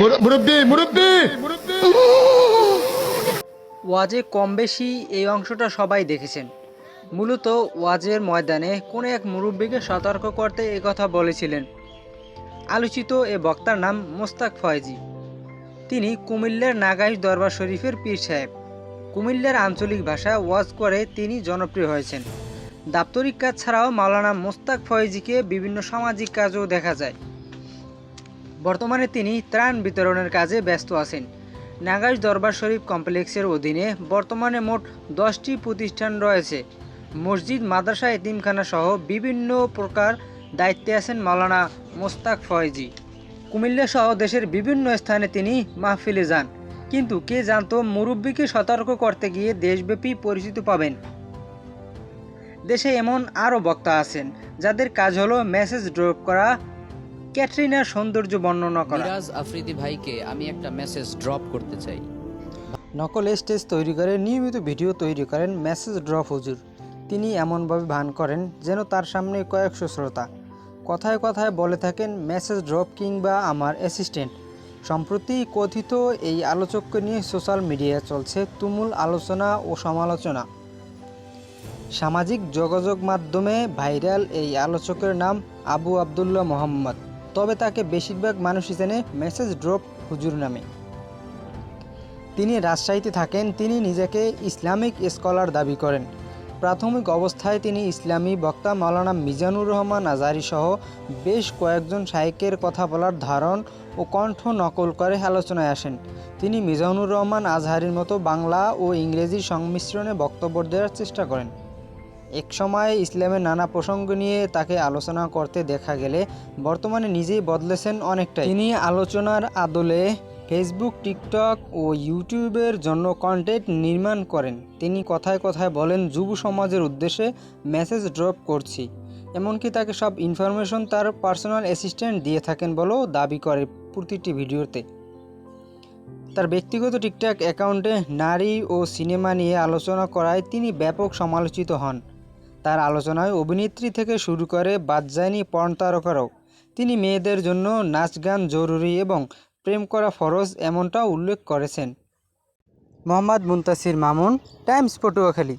মুরব্বী মুরব্বী! ওয়াজে কম বেশি এই অংশটা সবাই দেখেছেন। মূলত ওয়াজের ময়দানে কোনো এক মুরব্বীকে সতর্ক করতে কথা বলেছিলেন। আলোচিত এ বক্তার নাম মোস্তাক ফয়েজি। তিনি কুমিল্লার নাগাইশ দরবার শরীফের পীর সাহেব। কুমিল্লার আঞ্চলিক ভাষা ওয়াজ করে তিনি জনপ্রিয় হয়েছেন। দাপ্তরিক কাজ ছাড়াও মাওলানা মোস্তাক ফয়েজিকে বিভিন্ন সামাজিক কাজও দেখা যায়। বর্তমানে তিনি ত্রাণ বিতরণের কাজে ব্যস্ত আছেন। নাগাইশ দরবার শরীফ কমপ্লেক্সের অধীনে বর্তমানে মোট দশটি প্রতিষ্ঠান রয়েছে। মসজিদ, মাদ্রাসা, এতিমখানা সহ বিভিন্ন প্রকার দায়িত্বে আছেন মাওলানা মোস্তাক ফয়েজি। কুমিল্লা সহ দেশের বিভিন্ন স্থানে তিনি মাহফিলে যান। কিন্তু কে জানতো মুরব্বীকে সতর্ক করতে গিয়ে দেশব্যাপী পরিচিত পাবেন। দেশে এমন আরও বক্তা আছেন, যাদের কাজ হলো মেসেজ ড্রপ করা ক্যাটরিনার সৌন্দর্য বর্ণনা করা। মিরাজ আফ্রিদি ভাইকে আমি একটা মেসেজ ড্রপ করতে চাই। নকল স্টেজ তৈরি করে নিয়মিত ভিডিও তৈরি করেন মেসেজ ড্রপ হুজুর। তিনি এমনভাবে ভান করেন যেন তার সামনে কয়েকশো শ্রোতা। কথায় কথায় বলে থাকেন মেসেজ ড্রপ কিংবা আমার অ্যাসিস্ট্যান্ট সম্প্রতি কথিত এই আলোচককে নিয়ে সোশ্যাল মিডিয়ায় চলছে তুমুল আলোচনা ও সমালোচনা। সামাজিক যোগাযোগ মাধ্যমে ভাইরাল এই আলোচকের নাম আবু আবদুল্লাহ মোহাম্মদ। তবে তাকে বেশিরভাগ মানুষই চেনে মেসেজ ড্রপ হুজুর নামে। তিনি রাজশাহীতে থাকেন, তিনি নিজেকে ইসলামিক স্কলার দাবি করেন। প্রাথমিক অবস্থায় তিনি ইসলামী বক্তা মাওলানা মিজানুর রহমান আজারি সহ বেশ কয়েকজন শাইকের কথা বলার ধারণ ও কণ্ঠ নকল করে আলোচনায় আসেন। তিনি মিজানুর রহমান আজহারির মতো বাংলা ও ইংরেজির সংমিশ্রণে বক্তব্য দেওয়ার চেষ্টা করেন। এক সময় ইসলামের নানা প্রসঙ্গ নিয়ে তাকে আলোচনা করতে দেখা গেলে বর্তমানে নিজেই বদলেছেন অনেকটাই। তিনি আলোচনার আদলে ফেসবুক, টিকটক ও ইউটিউবের জন্য কন্টেন্ট নির্মাণ করেন। তিনি কথায় কথায় বলেন, যুব সমাজের উদ্দেশ্যে মেসেজ ড্রপ করছি। এমনকি তাকে সব ইনফরমেশন তার পার্সোনাল অ্যাসিস্ট্যান্ট দিয়ে থাকেন বলেও দাবি করে প্রতিটি ভিডিওতে। তার ব্যক্তিগত টিকটক অ্যাকাউন্টে নারী ও সিনেমা নিয়ে আলোচনা করায় তিনি ব্যাপক সমালোচিত হন। তার আলোচনায় অভিনেত্রী থেকে শুরু করে বাদ যায়নি পর্ন তারকারও। তিনি মেয়েদের জন্য নাচ গান জরুরি এবং প্রেম করা ফরজ এমনটা উল্লেখ করেছেন। মোহাম্মদ মুন্তাসির মামুন, টাইমস পটুয়াখালী।